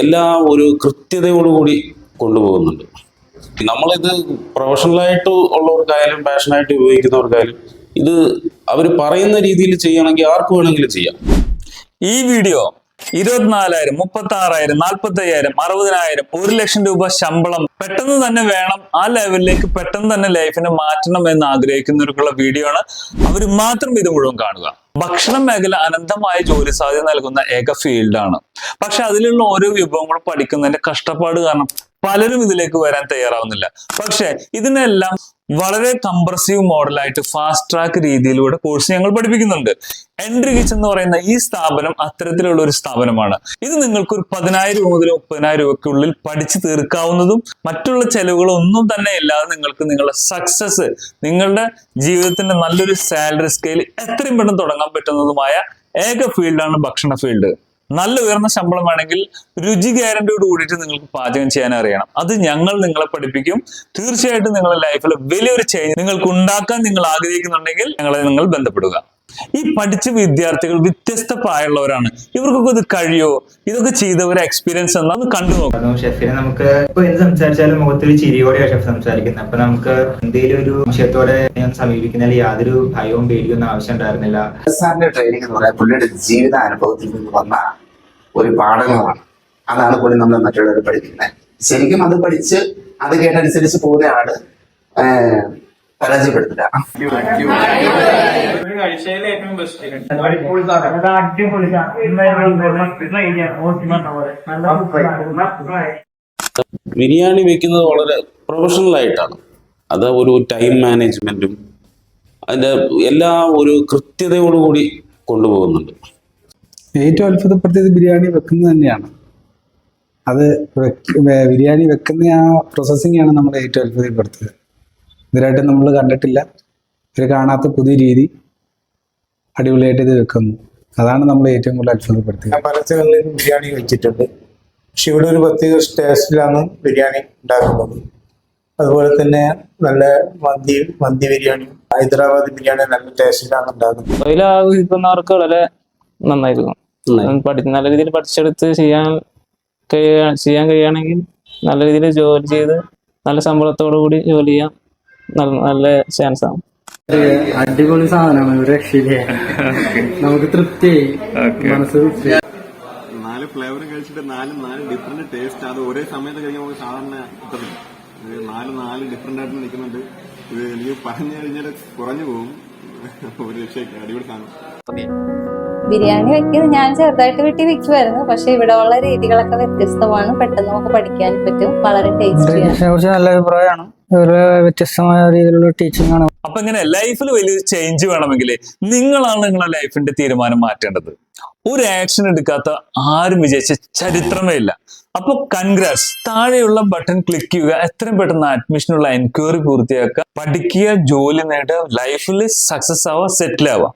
എല്ലാം ഒരു കൃത്യതയോടുകൂടി കൊണ്ടുപോകുന്നുണ്ട്. നമ്മളിത് പ്രൊഫഷണലായിട്ട് ഉള്ളവർക്കായാലും പാഷനായിട്ട് ഉപയോഗിക്കുന്നവർക്കായാലും ഇത് അവർ പറയുന്ന രീതിയിൽ ചെയ്യണമെങ്കിൽ ആർക്ക് വേണമെങ്കിലും ചെയ്യാം. ഈ വീഡിയോ ഇരുപത്തിനാലായിരം മുപ്പത്തി ആറായിരം നാൽപ്പത്തി അയ്യായിരം അറുപതിനായിരം ഒരു ലക്ഷം രൂപ ശമ്പളം പെട്ടെന്ന് തന്നെ വേണം. ആ ലെവലിലേക്ക് പെട്ടെന്ന് തന്നെ ലൈഫിനെ മാറ്റണം എന്ന് ആഗ്രഹിക്കുന്നവർക്കുള്ള വീഡിയോ ആണ്. അവർ മാത്രം ഇത് മുഴുവൻ കാണുക. ഭക്ഷണ മേഖല അനന്തമായ ജോലി സാധ്യത നൽകുന്ന ഏക ഫീൽഡാണ് പക്ഷെ അതിലുള്ള ഓരോ വിഭവങ്ങളും പഠിക്കുന്നതിന്റെ കഷ്ടപ്പാട് കാരണം പലരും ഇതിലേക്ക് വരാൻ തയ്യാറാവുന്നില്ല. പക്ഷെ ഇതിനെല്ലാം വളരെ കംപ്രസീവ് മോഡലായിട്ട് ഫാസ്റ്റ് ട്രാക്ക് രീതിയിലൂടെ കോഴ്സ് ഞങ്ങൾ പഠിപ്പിക്കുന്നുണ്ട്. എൻട്രി കിച്ച് എന്ന് പറയുന്ന ഈ സ്ഥാപനം അത്തരത്തിലുള്ള ഒരു സ്ഥാപനമാണ്. ഇത് നിങ്ങൾക്ക് ഒരു പതിനായിരം രൂപ മുതൽ മുപ്പതിനായിരം രൂപയ്ക്കുള്ളിൽ പഠിച്ചു തീർക്കാവുന്നതും മറ്റുള്ള ചെലവുകളൊന്നും തന്നെ ഇല്ലാതെ നിങ്ങൾക്ക് നിങ്ങളുടെ സക്സസ് നിങ്ങളുടെ ജീവിതത്തിന്റെ നല്ലൊരു സാലറി സ്കെയിൽ എത്രയും പെട്ടെന്ന് തുടങ്ങാൻ പറ്റുന്നതുമായ ഏക ഫീൽഡാണ് ഭക്ഷണ ഫീൽഡ് നല്ല ഉയർന്ന ശമ്പളം വേണമെങ്കിൽ രുചി ഗ്യാരണ്ടിയോട് കൂടിയിട്ട് നിങ്ങൾക്ക് പാചകം ചെയ്യാൻ അറിയണം. അത് ഞങ്ങൾ നിങ്ങളെ പഠിപ്പിക്കും. തീർച്ചയായിട്ടും നിങ്ങളുടെ ലൈഫിൽ വലിയൊരു ചേഞ്ച് നിങ്ങൾക്ക് ഉണ്ടാക്കാൻ നിങ്ങൾ ആഗ്രഹിക്കുന്നുണ്ടെങ്കിൽ ഞങ്ങളെ നിങ്ങൾ ബന്ധപ്പെടുക. ഈ പഠിച്ച വിദ്യാർത്ഥികൾ വ്യത്യസ്ത പ്രായമുള്ളവരാണ്. ഇവർക്കൊക്കെ ഇത് കഴിയോ? ഇതൊക്കെ ചെയ്ത ഒരു എക്സ്പീരിയൻസ് എന്നാന്ന് കണ്ടു നോക്കാം. ഷെഫിനെ നമുക്ക് ഇപ്പൊ എന്ത് സംസാരിച്ചാലും മുഖത്തൊരു ചിരിയോടെയാണ് ഷെഫ് സംസാരിക്കുന്നത് അപ്പൊ നമുക്ക് എന്തെങ്കിലും ഒരു വിഷയത്തോടെ ഞാൻ സമീപിക്കുന്നതിൽ യാതൊരു ഭയവും പേടിയും ആവശ്യം ഉണ്ടായിരുന്നില്ല. സാറിന്റെ ട്രെയിനിങ് എന്ന് പറയാൻ പുള്ളിയുടെ ജീവിത അനുഭവത്തിൽ നിന്ന് വന്ന ഒരു പാഠങ്ങളാണ്. അതാണ് പുള്ളി നമ്മൾ മറ്റുള്ളവർ പഠിക്കുന്നത് ശരിക്കും അത് പഠിച്ച് അത് കേട്ടനുസരിച്ച് പോകുന്ന ആൾ ഏഹ്, പരാജയപ്പെടുത്തില്ല. ബിരിയാണി വെക്കുന്നത് വളരെ പ്രൊഫഷണൽ ആയിട്ടാണ്. അത് ഒരു ടൈം മാനേജ്മെന്റും അതിന്റെ എല്ലാ ഒരു കൃത്യതയോടുകൂടി കൊണ്ടുപോകുന്നുണ്ട്. ഏറ്റവും അത്ഭുതപ്പെടുത്തിയത് ബിരിയാണി വെക്കുന്നത് തന്നെയാണ്. അത് ബിരിയാണി വെക്കുന്ന ആ പ്രോസസ്സിംഗ് ആണ് നമ്മളെ ഏറ്റവും അത്ഭുതപ്പെടുത്തിയത്. ഇതിനായിട്ട് നമ്മൾ കണ്ടിട്ടില്ല. ഇവർ കാണാത്ത പുതിയ രീതി അടിപൊളിയായിട്ട് ഇത് വെക്കുന്നു. അതാണ് നമ്മൾ ഏറ്റവും കൂടുതൽ അത്ഭുതപ്പെടുത്തിയത്. ഞാൻ പല സ്ഥലങ്ങളിലും ബിരിയാണി വെച്ചിട്ടുണ്ട് പക്ഷെ ഇവിടെ ഒരു പ്രത്യേക ടേസ്റ്റിലാണ് ബിരിയാണി ഉണ്ടാക്കുന്നത്. അതുപോലെ തന്നെ നല്ല മന്തി മന്തി ബിരിയാണി ഹൈദരാബാദ് ബിരിയാണി നല്ല ടേസ്റ്റിലാണ് ഉണ്ടാക്കുന്നത്. തൊഴിലാഗ്രഹിക്കുന്നവർക്ക് വളരെ നന്നായിരിക്കും പഠി നല്ല രീതിയിൽ പഠിച്ചെടുത്ത് ചെയ്യാൻ കഴിയ ചെയ്യാൻ കഴിയുകയാണെങ്കിൽ നല്ല രീതിയിൽ ജോലി ചെയ്ത് നല്ല ശമ്പളത്തോടു കൂടി ജോലി ചെയ്യാൻ നല്ല നല്ല ചാൻസ് ആണ്. അടിപൊളി സാധനമാണ് ഒരു രക്ഷയില്ലേ? നമുക്ക് തൃപ്തിയായി. മനസ്സ് തൃപ്തി നാല് ഫ്ലേവർ കഴിച്ചിട്ട് നാല് നാല് ഡിഫറെന്റ് ടേസ്റ്റ് അത് ഒരേ സമയത്ത് കഴിക്കുമ്പോൾ നമുക്ക് സാധാരണ കിട്ടുന്നില്ല ഇത് നാല് നാല് ഡിഫറെന്റ് ആയിട്ട് നിൽക്കുന്നുണ്ട്. ഇത് എനിക്ക് പറഞ്ഞു കഴിഞ്ഞാൽ കുറഞ്ഞു പോകും. ഒരു രക്ഷയൊക്കെ അടിപൊളി സാധനം. ബിരിയാണി വെക്കുന്നത് ഞാൻ ചെറുതായിട്ട് വീട്ടിൽ വെക്കുമായിരുന്നു പക്ഷെ ഇവിടെ ഉള്ള രീതികളൊക്കെ വ്യത്യസ്തമാണ്. പെട്ടെന്ന് നമുക്ക് പഠിക്കാൻ പറ്റും. വളരെ ടേസ്റ്റിയാണ് കുറിച്ച് നല്ല അഭിപ്രായമാണ്. വ്യത്യസ്തമായ രീതിയിലുള്ള ടീച്ചിങ് ആണ്. അപ്പൊ ഇങ്ങനെ ലൈഫിൽ വലിയൊരു ചേഞ്ച് വേണമെങ്കിൽ നിങ്ങളാണ് നിങ്ങളുടെ ലൈഫിന്റെ തീരുമാനം മാറ്റേണ്ടത്. ഒരു ആക്ഷൻ എടുക്കാത്ത ആരും വിജയിച്ച ചരിത്രമേ ഇല്ല. അപ്പൊ കൺഗ്രാറ്റ്സ് താഴെയുള്ള ബട്ടൺ ക്ലിക്ക് ചെയ്യുക. എത്രയും പെട്ടെന്ന് അഡ്മിഷനുള്ള എൻക്വയറി പൂർത്തിയാക്കുക. പഠിക്കുക ജോലി നേടുക ലൈഫിൽ സക്സസ് ആവുക സെറ്റിൽ ആവുക.